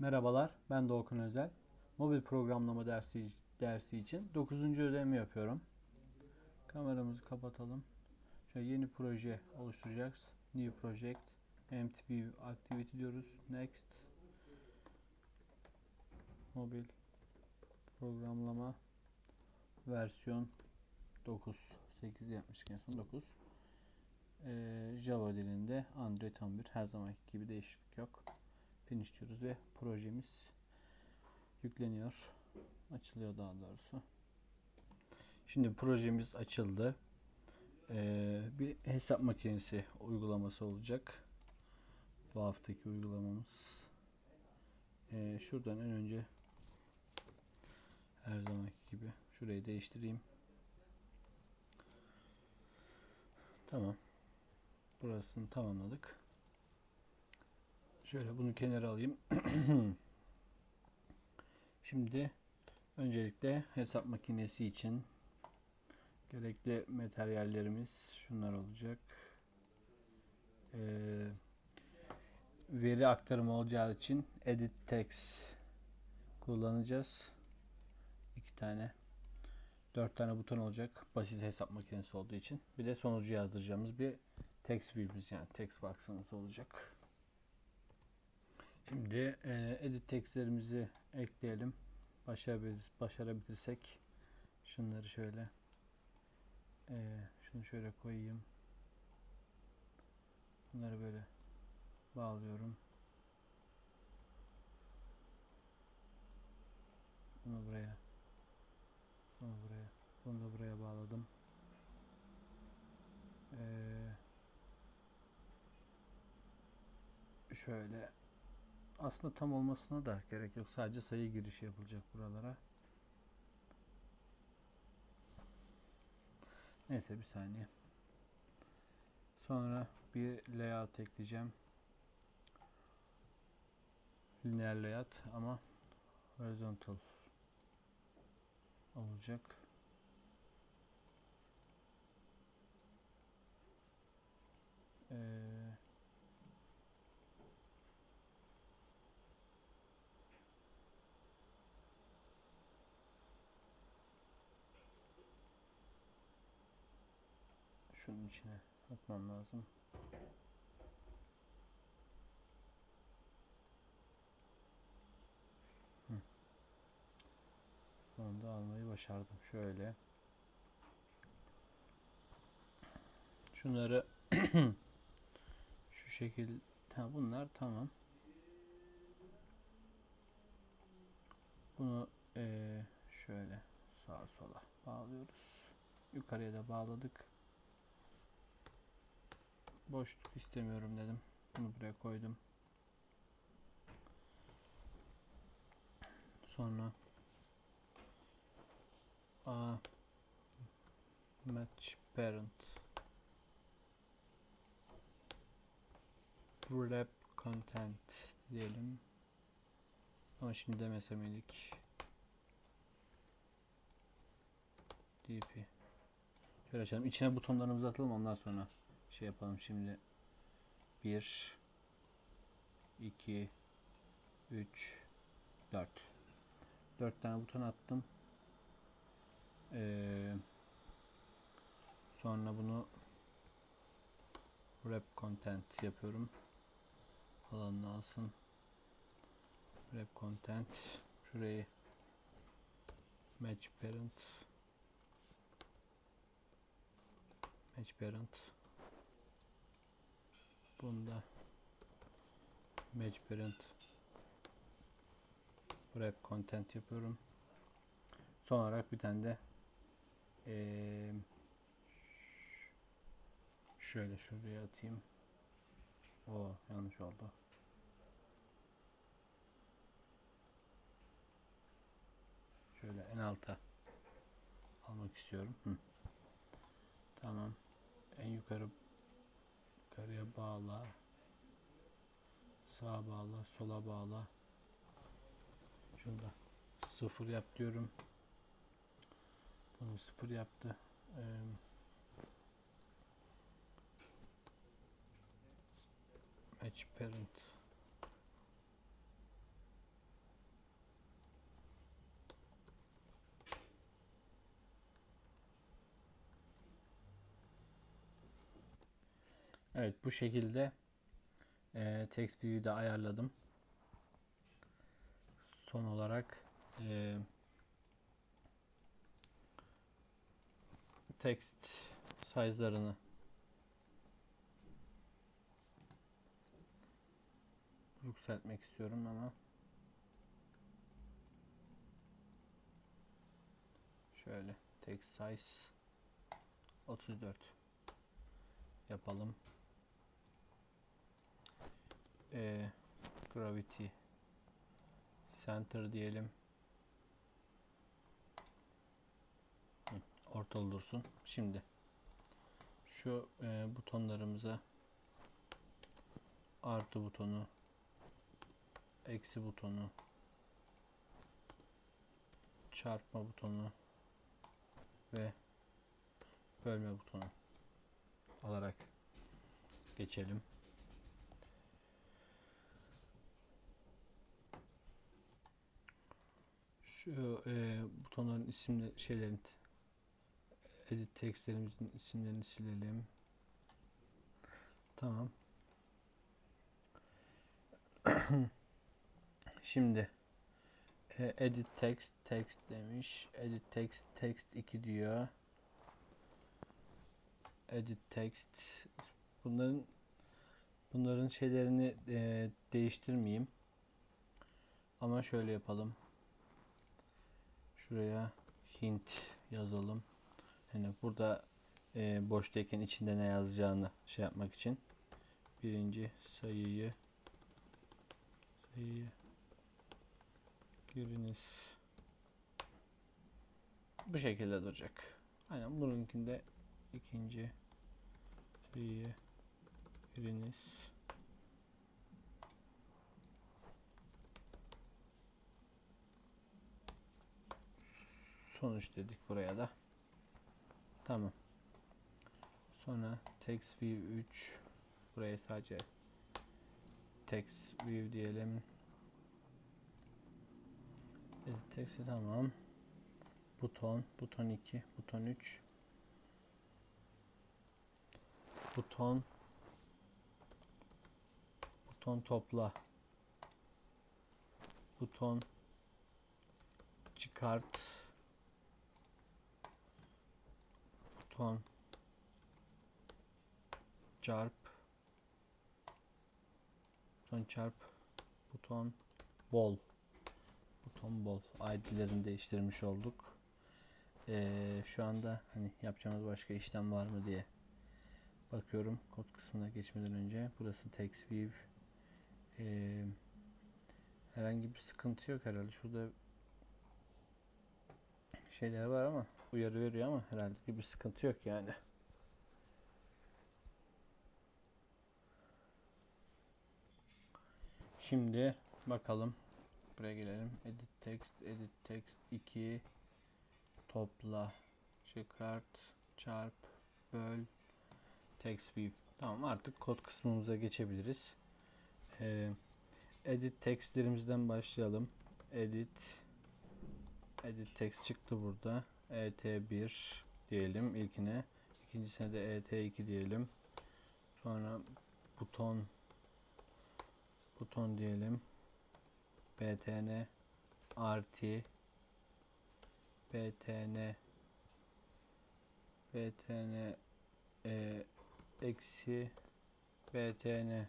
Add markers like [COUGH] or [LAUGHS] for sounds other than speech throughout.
Merhabalar, ben Doğukan Özel. Mobil programlama dersi dersi için 9. ödevimi yapıyorum. Kameramızı kapatalım. Şöyle yeni proje oluşturacağız. New project. MTP activity diyoruz. Next. Mobil programlama versiyon 9. 8 yapmıştık en son 9. Ee, Java dilinde Android 11 her zamanki gibi değişiklik yok finish diyoruz ve projemiz yükleniyor. Açılıyor daha doğrusu. Şimdi projemiz açıldı. Ee, bir hesap makinesi uygulaması olacak. Bu haftaki uygulamamız. Ee, şuradan en önce her zamanki gibi şurayı değiştireyim. Tamam. Burasını tamamladık. Şöyle bunu kenara alayım. [CLEARS THROAT] Şimdi öncelikle hesap makinesi için gerekli materyallerimiz şunlar olacak. Ee, veri aktarımı olacağı için edit text kullanacağız. İki tane. Dört tane buton olacak. Basit hesap makinesi olduğu için. Bir de sonucu yazdıracağımız bir text view'imiz yani text box'ımız olacak. Şimdi e, edit textlerimizi ekleyelim. Başarabilir, başarabilirsek şunları şöyle e, şunu şöyle koyayım. Bunları böyle bağlıyorum. Bunu buraya bunu buraya bunu da buraya bağladım. Ee, şöyle aslında tam olmasına da gerek yok. Sadece sayı girişi yapılacak buralara. Neyse bir saniye. Sonra bir layout ekleyeceğim. Lineer layout ama horizontal olacak. Ee, şunun içine atmam lazım. Hı. Almayı başardım. Şöyle. Şunları [CLEARS THROAT] şu şekil ha, bunlar tamam. Bunu eee, şöyle sağa sola bağlıyoruz. Yukarıya da bağladık boşluk istemiyorum dedim. Bunu buraya koydum. Sonra a match parent wrap content diyelim. Ama şimdi demeseydik. dp. Şöyle açalım. İçine butonlarımızı atalım ondan sonra şey yapalım şimdi. 1 2 3 4 4 tane buton attım. Ee, sonra bunu wrap content yapıyorum. Alanını alsın. Wrap content şurayı match parent match parent Bunda parent wrap content yapıyorum. Son olarak bir tane de ee, şöyle şuraya atayım. O yanlış oldu. Şöyle en alta almak istiyorum. Hı. Tamam. En yukarı yukarıya bağla. Sağa bağla, sola bağla. Şunda sıfır yap diyorum. Bunu sıfır yaptı. Ee, match parent Evet bu şekilde e, text view'i de ayarladım. Son olarak e, text size'larını yükseltmek istiyorum ama şöyle text size 34 yapalım. Ee, gravity center diyelim. Ortalı dursun. Şimdi şu e, butonlarımıza artı butonu eksi butonu çarpma butonu ve bölme butonu alarak geçelim. Şu e, butonların isimli şeylerin edit textlerimizin isimlerini silelim. Tamam. [CLEARS THROAT] Şimdi e, edit text text demiş. Edit text text 2 diyor. Edit text bunların bunların şeylerini e, değiştirmeyeyim. Ama şöyle yapalım. Şuraya hint yazalım. Hani burada e, boştayken içinde ne yazacağını şey yapmak için birinci sayıyı sayıyı giriniz bu şekilde duracak. Aynen bununkinde ikinci sayıyı giriniz sonuç dedik buraya da. Tamam. Sonra text view 3 buraya sadece text view diyelim. Edit text'i tamam. Buton, buton 2, buton 3. Buton buton topla. Buton çıkart. Buton çarp. Buton çarp. Buton bol. Buton bol. ID'lerini değiştirmiş olduk. Ee, şu anda hani yapacağımız başka işlem var mı diye bakıyorum kod kısmına geçmeden önce. Burası text view. Ee, herhangi bir sıkıntı yok herhalde. Şurada şeyler var ama uyarı veriyor ama herhalde bir sıkıntı yok yani. Şimdi bakalım. Buraya gelelim. Edit text, edit text 2 topla, çıkart, çarp, böl, text view. Tamam artık kod kısmımıza geçebiliriz. Ee, edit textlerimizden başlayalım. Edit edit text çıktı burada. ET1 diyelim ilkine. İkincisine de ET2 diyelim. Sonra buton buton diyelim. btn artı btn btn e, eksi btn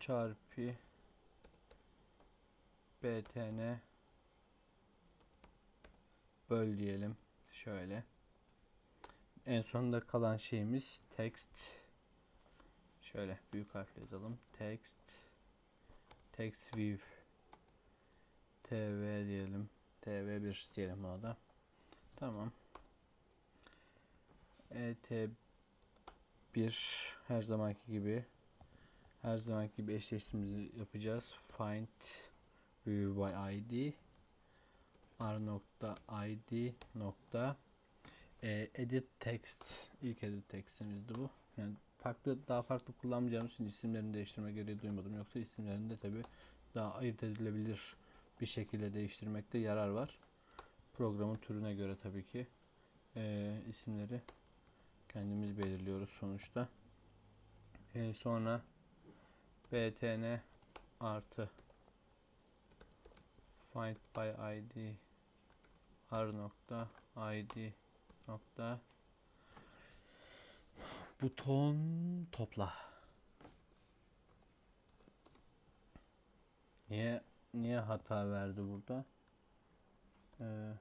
çarpı btn böl diyelim. Şöyle. En sonunda kalan şeyimiz text. Şöyle büyük harfle yazalım. Text. Text view. Tv diyelim. Tv1 diyelim ona da. Tamam. Et1 her zamanki gibi her zamanki gibi eşleştirmemizi yapacağız. Find by id r nokta id nokta. E, edit text. İlk edit textimizdi bu. Yani farklı daha farklı kullanmayacağımız için isimlerini değiştirme gereği duymadım. Yoksa isimlerini de tabi daha ayırt edilebilir bir şekilde değiştirmekte yarar var. Programın türüne göre tabii ki e, isimleri Kendimiz belirliyoruz sonuçta. Ee, sonra btn artı find by id r nokta id nokta buton topla. Niye niye hata verdi burada? Ee,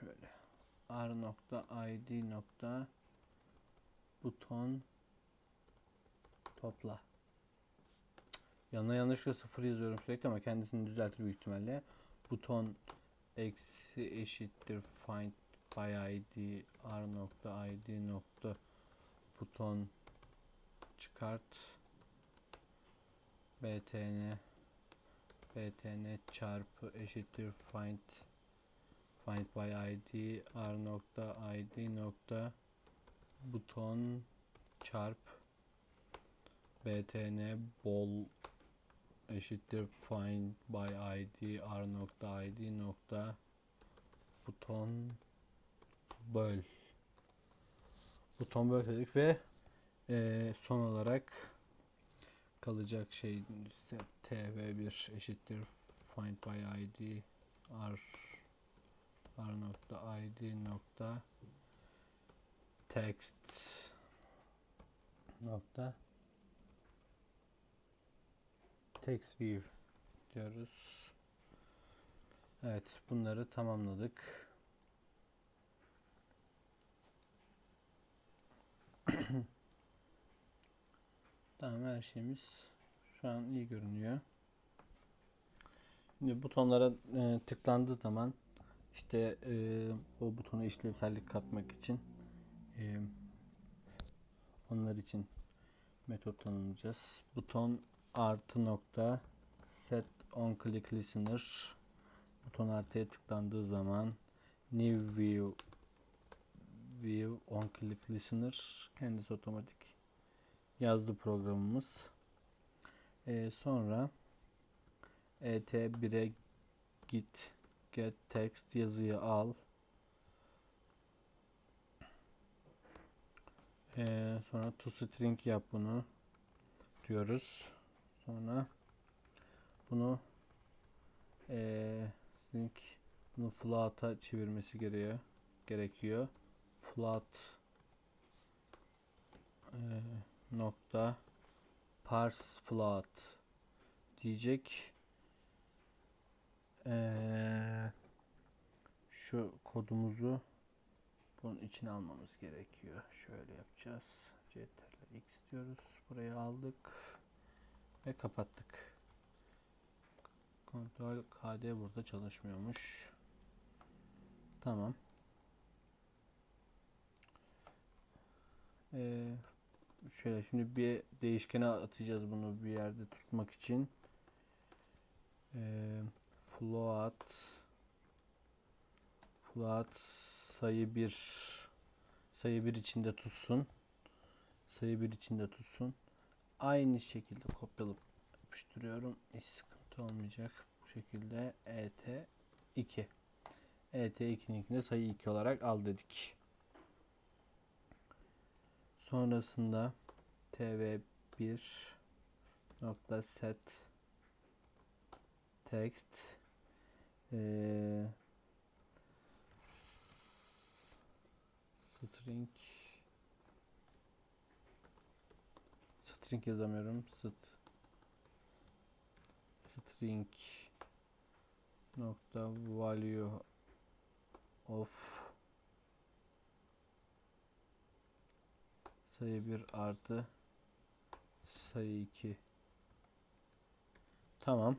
şöyle r nokta id nokta buton topla. Yanına yanlışlıkla sıfır yazıyorum sürekli ama kendisini düzeltir büyük ihtimalle. Buton eksi eşittir find by id r nokta id nokta buton çıkart btn btn çarpı eşittir find find by id r nokta id nokta buton çarp btn bol eşittir find by id r nokta id nokta buton böl. Buton böl dedik ve eee, son olarak kalacak şey işte tv1 eşittir find by id r r nokta id nokta text nokta text view diyoruz. Evet, bunları tamamladık. [COUGHS] Tamam her şeyimiz şu an iyi görünüyor. Şimdi butonlara e, tıklandığı zaman işte e, o butona işlevsellik katmak için e, onlar için metot tanımlayacağız. Buton artı nokta set on click listener buton artıya tıklandığı zaman new view view on click listener kendisi otomatik yazdı programımız. Ee, sonra et1'e git get text yazıyı al. Ee, sonra to string yap bunu diyoruz. Sonra bunu ee, string bunu float'a çevirmesi gerekiyor. Gerekiyor. Float ee, nokta parse float diyecek. Ee, şu kodumuzu bunun içine almamız gerekiyor. Şöyle yapacağız. ctrl x diyoruz. Buraya aldık ve kapattık. Kontrol KD burada çalışmıyormuş. Tamam. Ee, şöyle şimdi bir değişkene atacağız bunu bir yerde tutmak için. Ee, float float sayı 1 sayı 1 içinde tutsun. Sayı 1 içinde tutsun. Aynı şekilde kopyalayıp yapıştırıyorum. Hiç sıkıntı olmayacak. Bu şekilde ET 2. ET 2'ninkinde sayı 2 olarak al dedik. Sonrasında tv1 nokta set text eee, string string yazamıyorum. St string nokta value of sayı 1 artı sayı 2 tamam.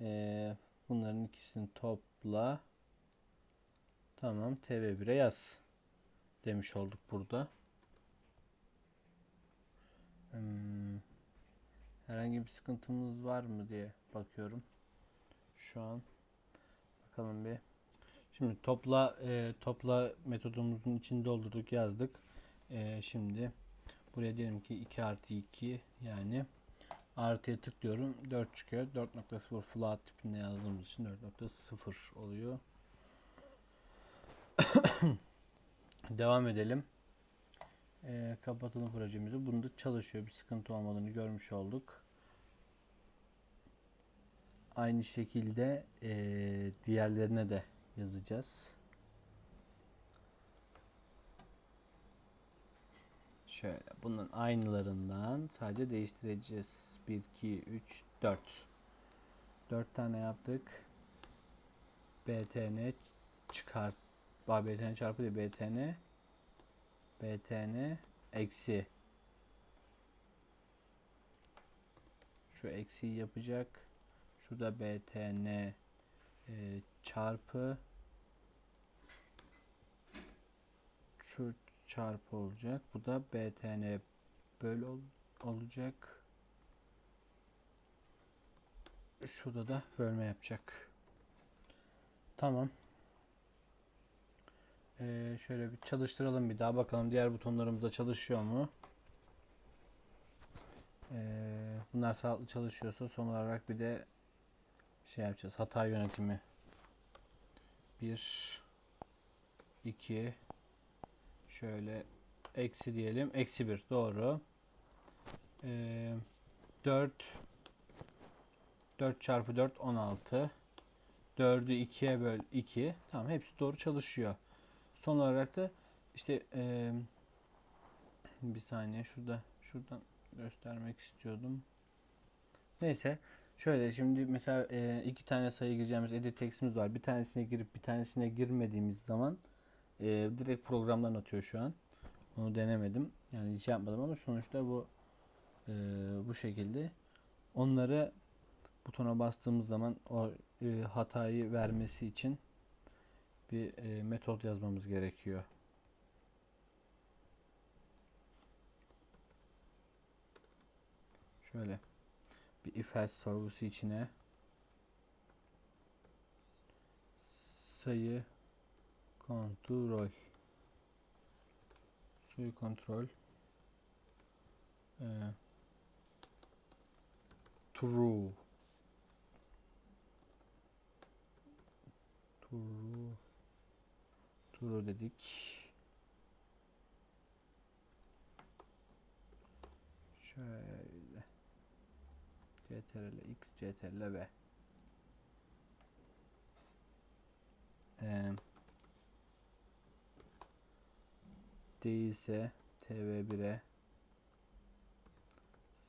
Ee, bunların ikisini topla. Tamam. Tv1'e yaz demiş olduk burada Hmm, herhangi bir sıkıntımız var mı diye bakıyorum şu an. Bakalım bir. Şimdi topla e, topla metodumuzun içini doldurduk yazdık. Ee, şimdi buraya diyelim ki 2 artı 2 yani artıya tıklıyorum. 4 çıkıyor. 4.0 float tipinde yazdığımız için 4.0 oluyor. [COUGHS] Devam edelim. Ee, kapatalım projemizi. Bunda çalışıyor. Bir sıkıntı olmadığını görmüş olduk. Aynı şekilde eee, diğerlerine de yazacağız. Şöyle bunun aynılarından sadece değiştireceğiz. 1, 2, 3, 4. 4 tane yaptık. btn çıkart. Btn çarpı değil btn btn eksi şu eksiği yapacak. Şurada btn e, çarpı şu çarpı olacak. Bu da btn böl ol- olacak. Şurada da bölme yapacak. Tamam. Ee, şöyle bir çalıştıralım bir daha bakalım diğer butonlarımız da çalışıyor mu? Ee, bunlar sağlıklı çalışıyorsa son olarak bir de şey yapacağız. Hata yönetimi. 1 2 şöyle eksi diyelim. Eksi 1 doğru. Ee, 4 4 çarpı 4 16 4'ü 2'ye böl 2 tamam hepsi doğru çalışıyor. Son olarak da işte eee, bir saniye şurada şuradan göstermek istiyordum. Neyse şöyle şimdi mesela eee, iki tane sayı gireceğimiz edit text'imiz var. Bir tanesine girip bir tanesine girmediğimiz zaman eee, direkt programdan atıyor şu an. Onu denemedim. Yani hiç yapmadım ama sonuçta bu eee, bu şekilde. Onları butona bastığımız zaman o eee, hatayı vermesi için bir e, metot yazmamız gerekiyor. Şöyle bir if else sorgusu içine sayı kontrol. Sayı kontrol e, true. True True dedik. Şöyle. CTRL X, CTRL V. Ee, değilse TV1'e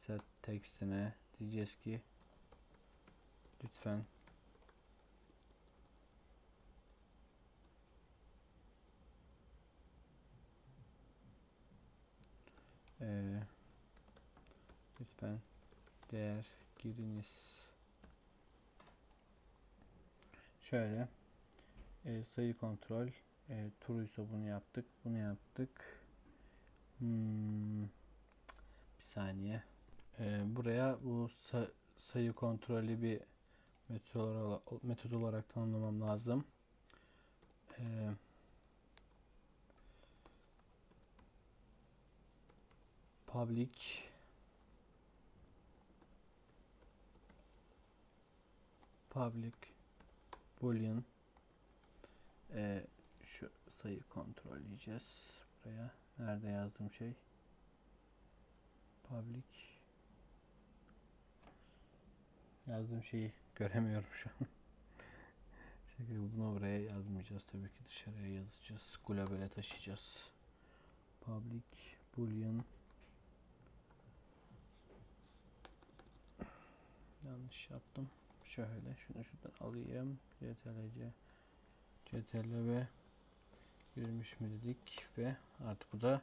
set textine diyeceğiz ki lütfen Ee, lütfen değer giriniz. Şöyle e, sayı kontrol e, turuysa bunu yaptık. Bunu yaptık. Hmm, bir saniye. E, buraya bu sa- sayı kontrolü bir metod olarak, metod olarak tanımlamam lazım. Eee public public boolean. Ee, şu sayı kontrol edeceğiz buraya. Nerede yazdığım şey? Public. Yazdığım şeyi göremiyorum şu an. [LAUGHS] Bunu buraya yazmayacağız. Tabii ki dışarıya yazacağız. Globale taşıyacağız. Public boolean Yanlış yaptım. Şöyle şunu şuradan alayım. CTRL-C CTRL ve girmiş mi dedik ve artık bu da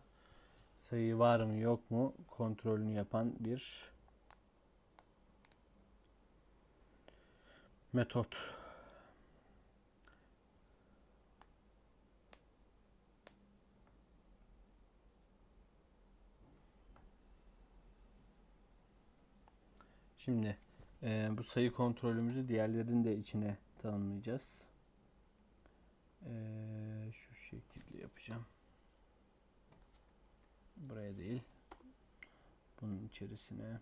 sayı var mı yok mu kontrolünü yapan bir metot. Şimdi ee, bu sayı kontrolümüzü diğerlerini de içine tanımlayacağız. Ee, şu şekilde yapacağım. Buraya değil. Bunun içerisine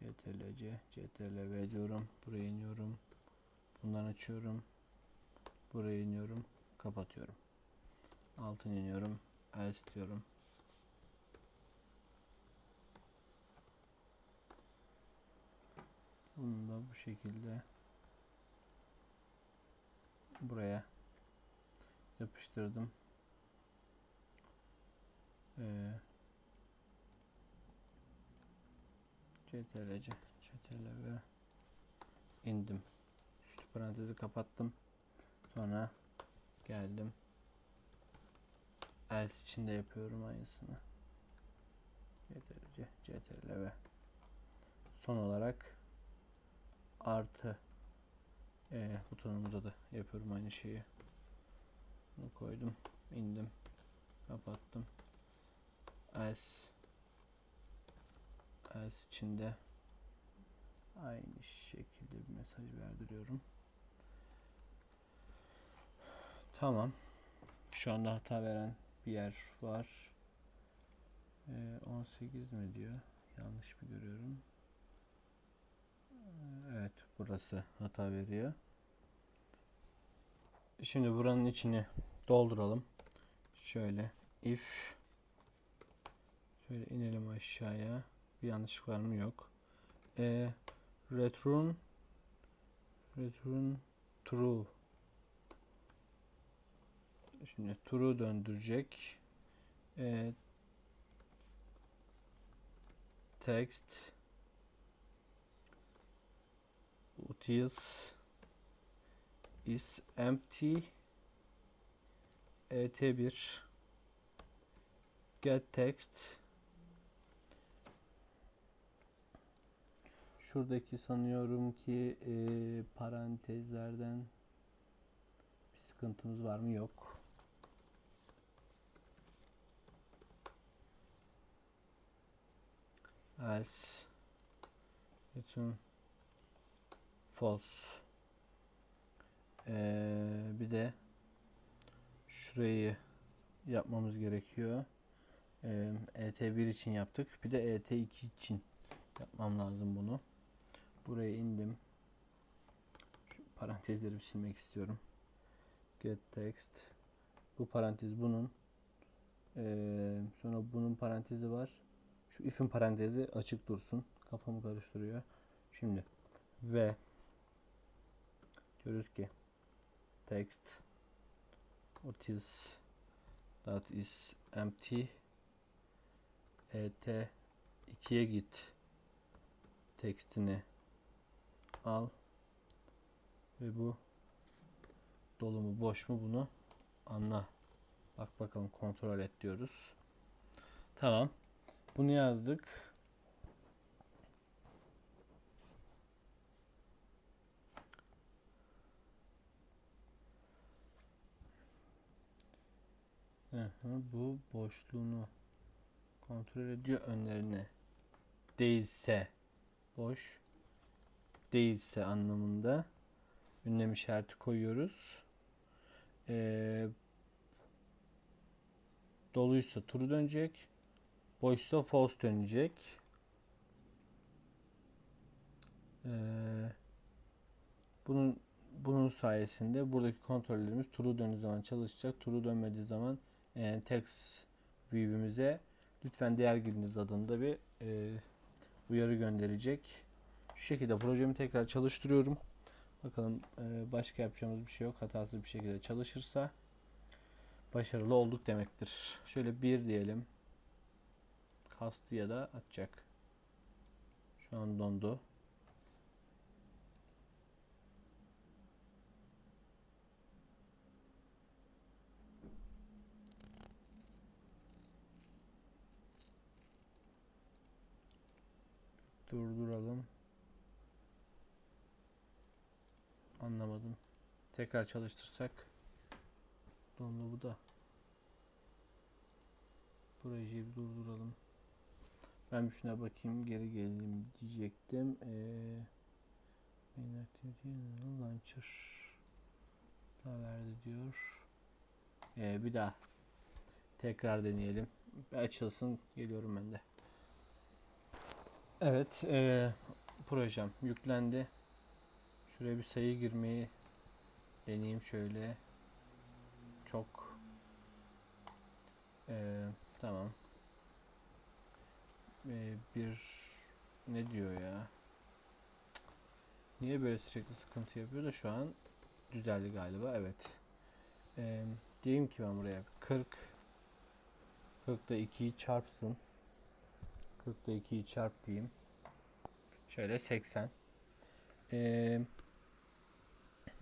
CTRL-C, CTRL-V diyorum. Buraya iniyorum. Bundan açıyorum. Buraya iniyorum. kapatıyorum. Altın iniyorum. Else diyorum. Bunu da bu şekilde buraya yapıştırdım. Ee, CTRL, CTRL ve indim. Üstü parantezi kapattım. Sonra geldim. Else için de yapıyorum aynısını. CTRL, CTRL ve son olarak artı e, butonumuza da yapıyorum aynı şeyi. Bunu koydum, indim, kapattım. Else else içinde aynı şekilde bir mesaj verdiriyorum. Tamam. Şu anda hata veren bir yer var. Ee, 18 mi diyor? Yanlış mı görüyorum? Evet, burası hata veriyor. Şimdi buranın içini dolduralım. Şöyle if şöyle inelim aşağıya. Bir yanlışlık var mı? Yok. E, return return true Şimdi true döndürecek. E, text utils is empty. Et1 get text. Şuradaki sanıyorum ki e, parantezlerden bir sıkıntımız var mı? Yok. Else. Return false ee, bir de şurayı yapmamız gerekiyor. Ee, ET1 için yaptık. Bir de ET2 için yapmam lazım bunu. Buraya indim. Şu parantezleri silmek istiyorum. Get text. Bu parantez bunun. Ee, sonra bunun parantezi var. Şu if'in parantezi açık dursun. Kafamı karıştırıyor. Şimdi ve diyoruz ki text utils that is empty et 2'ye git tekstini al ve bu dolu mu boş mu bunu anla. Bak bakalım kontrol et diyoruz. Tamam. Bunu yazdık bu boşluğunu kontrol ediyor önlerine. Değilse boş değilse anlamında ünlem işareti koyuyoruz. Ee, doluysa true dönecek. Boşsa false dönecek. Ee, bunun bunun sayesinde buradaki kontrollerimiz true döndüğü zaman çalışacak. True dönmediği zaman e, text view'imize lütfen değer giriniz adında bir e, uyarı gönderecek. Şu şekilde projemi tekrar çalıştırıyorum. Bakalım e, başka yapacağımız bir şey yok. Hatasız bir şekilde çalışırsa başarılı olduk demektir. Şöyle bir diyelim. Kastı ya da atacak. Şu an dondu. Durduralım. Anlamadım. Tekrar çalıştırsak. Dondu bu da. Projeyi bir durduralım. Ben şuna bakayım geri geleyim diyecektim. Ee, main activity launcher da verdi diyor. Ee, bir daha tekrar deneyelim. Bir açılsın geliyorum ben de. Evet, eee, projem yüklendi. Şuraya bir sayı girmeyi deneyeyim şöyle. Ee, tamam. Ee, bir ne diyor ya? Niye böyle sürekli sıkıntı yapıyor da şu an düzeldi galiba. Evet. Ee, diyeyim ki ben buraya 40 40'da 2'yi çarpsın. 40'da 2'yi çarp diyeyim. Şöyle 80. Ee,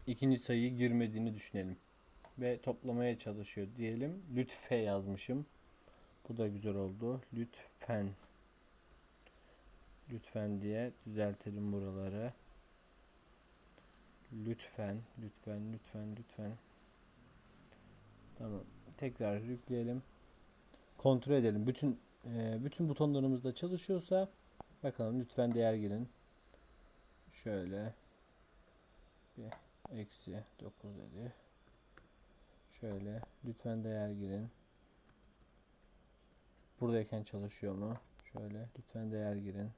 ikinci sayıyı girmediğini düşünelim. Ve toplamaya çalışıyor diyelim. Lütfe yazmışım. Bu da güzel oldu. Lütfen. Lütfen diye düzeltelim buraları. Lütfen, lütfen, lütfen, lütfen. Tamam. Tekrar yükleyelim. Kontrol edelim. Bütün e, bütün butonlarımız da çalışıyorsa bakalım lütfen değer girin. Şöyle bir eksi 9 dedi. Şöyle lütfen değer girin. Buradayken çalışıyor mu? Şöyle lütfen değer girin.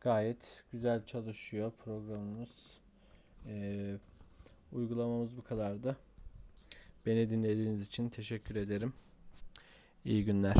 Gayet güzel çalışıyor programımız. Ee, uygulamamız bu kadardı. Beni dinlediğiniz için teşekkür ederim. İyi günler.